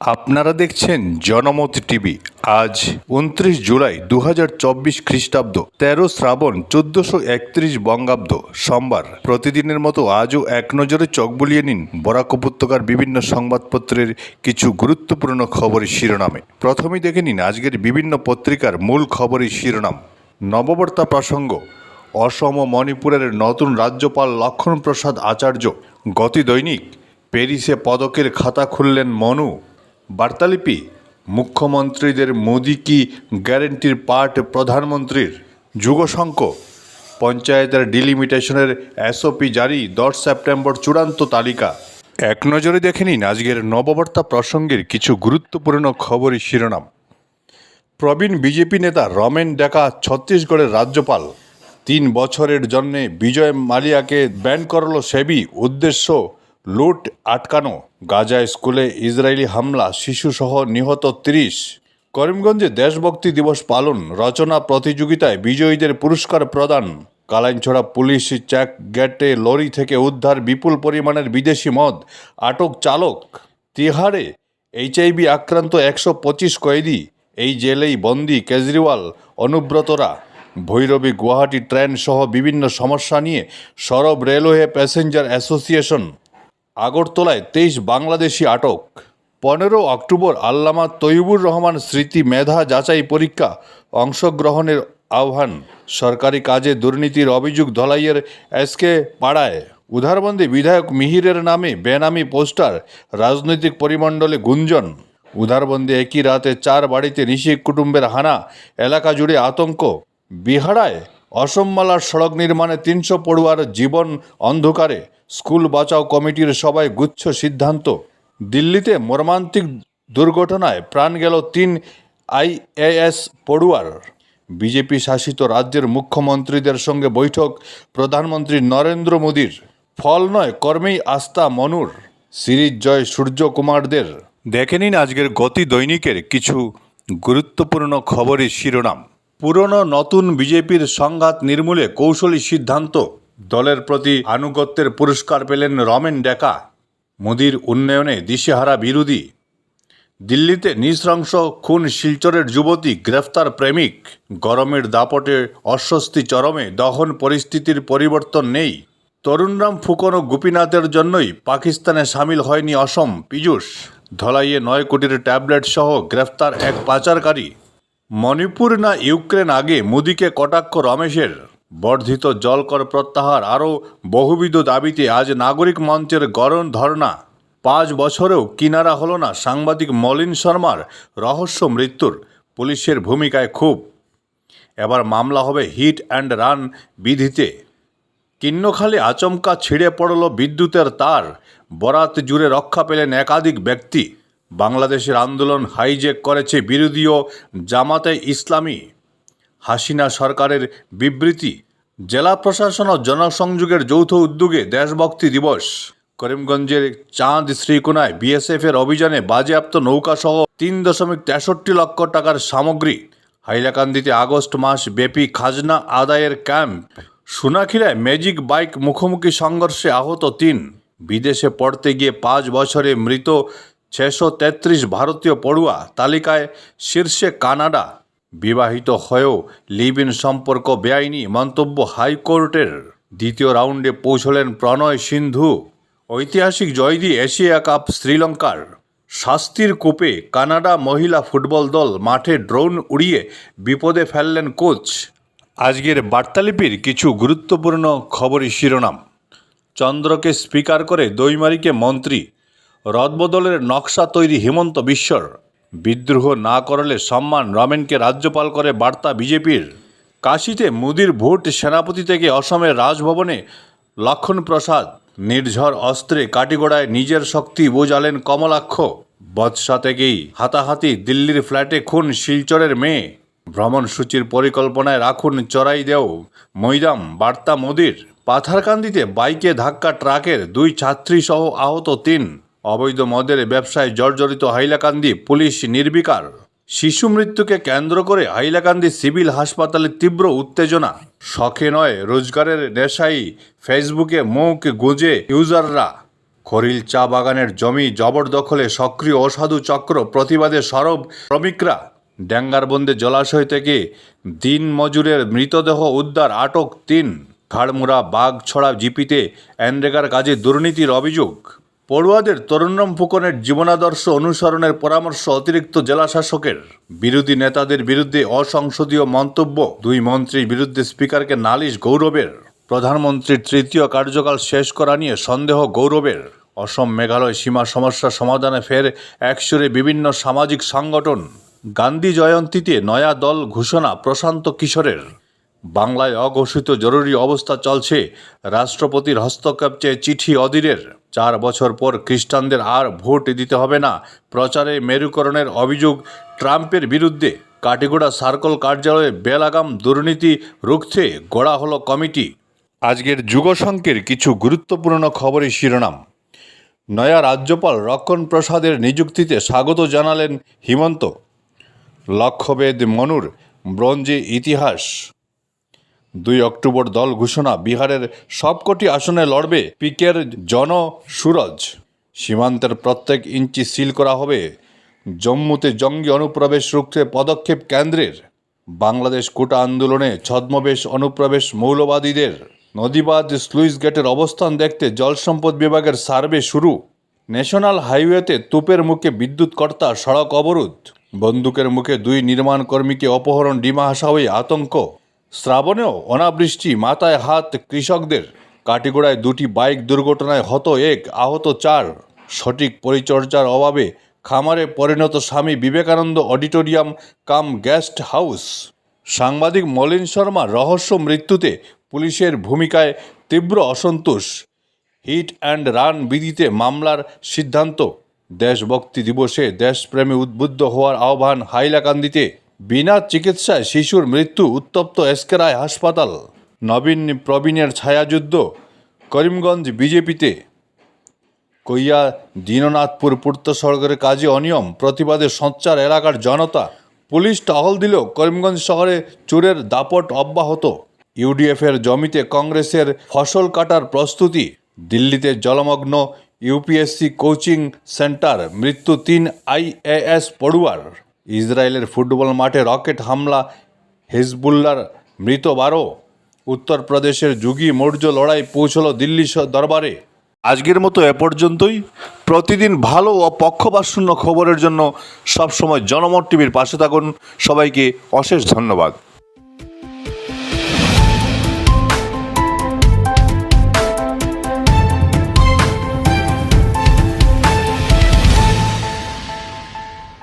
আপনারা দেখছেন জনমত টিভি। আজ উনত্রিশ জুলাই দু হাজার চব্বিশ খ্রিস্টাব্দ, তেরো শ্রাবণ চোদ্দশো একত্রিশ বঙ্গাব্দ, সোমবার। প্রতিদিনের মতো আজও এক নজরে চোখ বুলিয়ে নিন বরাক উপত্যকার বিভিন্ন সংবাদপত্রের কিছু গুরুত্বপূর্ণ খবরের শিরোনামে। প্রথমেই দেখে নিন আজকের বিভিন্ন পত্রিকার মূল খবরের শিরোনাম। নববর্তা প্রসঙ্গ, অসম ও মণিপুরের নতুন রাজ্যপাল লক্ষণ প্রসাদ আচার্য, গতি দৈনিক, প্যারিসে পদকের খাতা খুললেন মনু। বার্তালিপি মুখ্যমন্ত্রীদের মোদি কি গ্যারেন্টির পার্ট প্রধানমন্ত্রীর? যুগশঙ্ক, পঞ্চায়েতের ডিলিমিটেশনের এসওপি জারি দশ সেপ্টেম্বর চূড়ান্ত তালিকা। এক নজরে দেখে নিন আজকের নববার্তা প্রসঙ্গের কিছু গুরুত্বপূর্ণ খবরই শিরোনাম। প্রবীণ বিজেপি নেতা রমেন ডেকা ছত্তিশগড়ের রাজ্যপাল। তিন বছরের জন্যে বিজয় মালিয়াকে ব্যান করল সেবি, উদ্দেশ্য লুট, আটকানো গাজা স্কুলে ইসরায়েলি হামলা, শিশুসহ নিহত তিরিশ। করিমগঞ্জে দেশভক্তি দিবস পালন, রচনা প্রতিযোগিতায় বিজয়ীদের পুরস্কার প্রদান। কালাইনছড়া পুলিশ চেক গেটে লরি থেকে উদ্ধার বিপুল পরিমাণের বিদেশি মদ, আটক চালক। তিহারে এইচআইভি আক্রান্ত একশো পঁচিশ কয়েদি, এই জেলেই বন্দি কেজরিওয়াল, অনুব্রতরা। ভৈরবী গুয়াহাটি ট্রেন সহ বিভিন্ন সমস্যা নিয়ে সরব রেলওয়ে প্যাসেঞ্জার অ্যাসোসিয়েশন। আগরতলায় তেইশ বাংলাদেশি আটক। পনেরো অক্টোবর আল্লামা তৈবুর রহমান স্মৃতি মেধা যাচাই পরীক্ষা অংশগ্রহণের আহ্বান। সরকারি কাজে দুর্নীতির অভিযোগ ধলাইয়ের এসকে পাড়ায়। উধারবন্দী বিধায়ক মিহিরের নামে বেনামি পোস্টার, রাজনৈতিক পরিমণ্ডলে গুঞ্জন। উধারবন্দী একই রাতে চার বাড়িতে ঋষি কুটুম্বের হানা, এলাকা জুড়ে আতঙ্ক। বিহারায় অসমমালার সড়ক নির্মাণে তিনশো পড়ুয়ার জীবন অন্ধকারে। স্কুল বাঁচাও কমিটির সবাই গুচ্ছ সিদ্ধান্ত। দিল্লিতে মর্মান্তিক দুর্ঘটনায় প্রাণ গেল তিন আইএএস পড়ুয়ার। বিজেপি শাসিত রাজ্যের মুখ্যমন্ত্রীদের সঙ্গে বৈঠক, প্রধানমন্ত্রী নরেন্দ্র মোদীর। ফল নয়, কর্মেই আস্থা মনুর। সিরিজ জয় সূর্যকুমারদের দেখে নিন আজকের গতি দৈনিকের কিছু গুরুত্বপূর্ণ খবরের শিরোনাম। পুরনো নতুন বিজেপির সংঘাত নির্মূলে কৌশলী সিদ্ধান্ত। দলের প্রতি আনুগত্যের পুরস্কার পেলেন রমেন ডেকা। মোদির উন্নয়নে দিশেহারা বিরোধী। দিল্লিতে নৃশংস খুন শিলচরের যুবতী গ্রেফতার প্রেমিক। গরমের দাপটে অস্বস্তি চরমে, দহন পরিস্থিতির পরিবর্তন নেই। তরুণরাম ফুকন ও গোপীনাথের জন্যই পাকিস্তানে সামিল হয়নি অসম, পীযূষ। ধলাইয়ে নয় কোটির ট্যাবলেট সহ গ্রেফতার এক পাচারকারী। মণিপুর না ইউক্রেন আগে মোদিকে কটাক্ষ রমেশের? বর্ধিত জলকর প্রত্যাহার আরও বহুবিধ দাবিতে আজ নাগরিক মঞ্চের গরম ধর্ণা। পাঁচ বছরেও কিনারা হলো না সাংবাদিক মলিন শর্মার রহস্য মৃত্যুর, পুলিশের ভূমিকায় খুব। এবার মামলা হবে হিট অ্যান্ড রান বিধিতে। কিন্নখালে আচমকা ছিঁড়ে পড়ল বিদ্যুতের তার, বরাত জুড়ে রক্ষা পেলেন একাধিক ব্যক্তি। বাংলাদেশের আন্দোলন হাইজেক করেছে বিরোধী জামাতে ইসলামী। হাসিনা সরকারের বিবৃতি, জেলা প্রশাসন ও জনসংযোগের যৌথ উদ্যোগে দেশভক্তি দিবস। করিমগঞ্জের চাঁদ শ্রীকোনায় বিএসএফের অভিযানে বাজেয়াপ্ত নৌকাসহ তিন দশমিক তেষট্টি লক্ষ টাকার সামগ্রী। হাইলাকান্দিতে আগস্ট মাস ব্যাপী খাজনা আদায়ের ক্যাম্প। সুনাখিরায় ম্যাজিক বাইক মুখোমুখি সংঘর্ষে আহত তিন। বিদেশে পড়তে গিয়ে পাঁচ বছরে মৃত ছশো তেত্রিশ ভারতীয় পড়ুয়া তালিকায় শীর্ষে কানাডা। বিবাহিত হয়েও লিভ ইন সম্পর্ক বেআইনি মন্তব্য হাইকোর্টের দ্বিতীয় রাউন্ডে পৌঁছলেন প্রণয় সিন্ধু। ঐতিহাসিক জয় দিয়ে এশিয়া কাপ শ্রীলঙ্কার শাস্তির কূপে কানাডা মহিলা ফুটবল দল মাঠে ড্রোন উড়িয়ে বিপদে ফেললেন কোচ। আজকের বার্তালিপির কিছু গুরুত্বপূর্ণ খবরই শিরোনাম। চন্দ্রকে স্পিকার করে দৈমারিকে মন্ত্রী। রদবদলের নকশা তৈরি হিমন্ত বিশ্বর বিদ্রোহ না করলে সম্মান রমেনকে রাজ্যপাল করে বার্তা বিজেপির। কাশিতে মুদির ভোট সেনাপতি থেকে অসমের রাজভবনে লক্ষণ প্রসাদ নির্ঝর অস্ত্রে কাটিগোড়ায় নিজের শক্তি বোঝালেন কমলাক্ষ। বৎসা থেকেই হাতাহাতি দিল্লির ফ্ল্যাটে খুন শিলচরের মেয়ে। ভ্রমণসূচির পরিকল্পনায় রাখুন চড়াই দেও। মৈদাম, বার্তা মোদির। পাথারকান্দিতে বাইকে ধাক্কা ট্রাকের দুই ছাত্রী সহ আহত তিন। অবৈধ মদের ব্যবসায় জর্জরিত হাইলাকান্দি পুলিশ নির্বিকার। শিশু মৃত্যুকে কেন্দ্র করে হাইলাকান্দি সিভিল হাসপাতালে তীব্র উত্তেজনা। শখে নয়, রোজগারের নেশাই ফেসবুকে মুখ গুঁজে ইউজাররা। খরিল চা বাগানের জমি জবরদখলে সক্রিয় অসাধু চক্র প্রতিবাদে সরব শ্রমিকরা। ড্যাঙ্গারবন্দে জলাশয় থেকে দিন মজুরের মৃতদেহ উদ্ধার আটক তিন। খাড়মুড়া বাঘ ছড়া জিপিতে এনরেগার কাজে দুর্নীতির অভিযোগ। পড়ুয়াদের তরুণম ফুকনের জীবনাদর্শ অনুসরণের পরামর্শ অতিরিক্ত জেলাশাসকের। বিরোধী নেতাদের বিরুদ্ধে অসংসদীয় মন্তব্য, দুই মন্ত্রীর বিরুদ্ধে স্পিকারকে নালিশ গৌরবের। প্রধানমন্ত্রীর তৃতীয় কার্যকাল শেষ করা নিয়ে সন্দেহ গৌরবের। অসম মেঘালয় সীমা সমস্যা সমাধানে ফের একসুরে বিভিন্ন সামাজিক সংগঠন। গান্ধী জয়ন্তীতে নয়া দল ঘোষণা প্রশান্ত কিশোরের। বাংলায় অঘোষিত জরুরি অবস্থা চলছে, রাষ্ট্রপতির হস্তক্ষেপ চেয়ে চিঠি অধীরের। চার বছর পর খ্রিস্টানদের আর ভোট দিতে হবে না। প্রচারে মেরুকরণের অভিযোগ, ট্রাম্পের বিরুদ্ধে কাটিগোড়া সার্কল কার্যালয়ে বেলাগাম দুর্নীতি রুখতে গড়া হলো কমিটি। আজকের যুগসংখ্যের কিছু গুরুত্বপূর্ণ খবরের শিরোনাম। নয়া রাজ্যপাল রক্ষণ প্রসাদের নিযুক্তিতে স্বাগত জানালেন হিমন্ত। লক্ষ্যভেদ মনুর, ব্রঞ্জে ইতিহাস। দুই অক্টোবর দল ঘোষণা, বিহারের সবকটি আসনে লড়বে পিকের জন সুরজ। সীমান্তের প্রত্যেক ইঞ্চি সিল করা হবে। জম্মুতে জঙ্গি অনুপ্রবেশ রুখতে পদক্ষেপ কেন্দ্রের। বাংলাদেশ কোটা আন্দোলনে ছদ্মবেশ অনুপ্রবেশ মৌলবাদীদের। নদীবাদ স্লুইস গেটের অবস্থান দেখতে জল সম্পদ বিভাগের সার্ভে শুরু। ন্যাশনাল হাইওয়েতে তুপের মুখে বিদ্যুৎ কর্তা সড়ক অবরোধ। বন্দুকের মুখে দুই নির্মাণ কর্মীকে অপহরণ, ডিমা হাসাওয়ে আতঙ্ক। শ্রাবণেও অনাবৃষ্টি, মাথায় হাত কৃষকদের, কাটিগোড়ায় দুটি বাইক দুর্ঘটনায় হত এক, আহত চার। সঠিক পরিচর্যার অভাবে খামারে পরিণত Swami Vivekananda auditorium cum guest house. সাংবাদিক মলিন শর্মা রহস্য মৃত্যুতে পুলিশের ভূমিকায় তীব্র অসন্তোষ। হিট অ্যান্ড রান বিধিতে মামলার সিদ্ধান্ত। দেশভক্তি দিবসে দেশপ্রেমে উদ্বুদ্ধ হওয়ার আহ্বান হাইলাকান্দিতে। বিনা চিকিৎসায় শিশুর মৃত্যু, উত্তপ্ত এসকেরায় হাসপাতাল। নবীন প্রবীণের ছায়াযুদ্ধ করিমগঞ্জ বিজেপিতে। কইয়া দীননাথপুর পূর্ত সড়কের কাজে অনিয়ম, প্রতিবাদে সঞ্চার এলাকার জনতা। পুলিশ টহল দিলেও করিমগঞ্জ শহরে চোরের দাপট অব্যাহত। ইউডিএফের জমিতে কংগ্রেসের ফসল কাটার প্রস্তুতি। দিল্লিতে জলমগ্ন ইউপিএসসি কোচিং সেন্টার, মৃত্যু তিন আইএএস পড়ুয়ার। ইসরায়েলের ফুটবল মাঠে রকেট হামলা হেজবুল্লার মৃত বারো। উত্তরপ্রদেশের যুগী মৌর্য লড়াই পৌঁছল দিল্লি দরবারে। আজকের মতো এ পর্যন্তই। প্রতিদিন ভালো ও পক্ষপাতশূন্য খবরের জন্য সবসময় জনমত টিভির পাশে থাকুন। সবাইকে অশেষ ধন্যবাদ।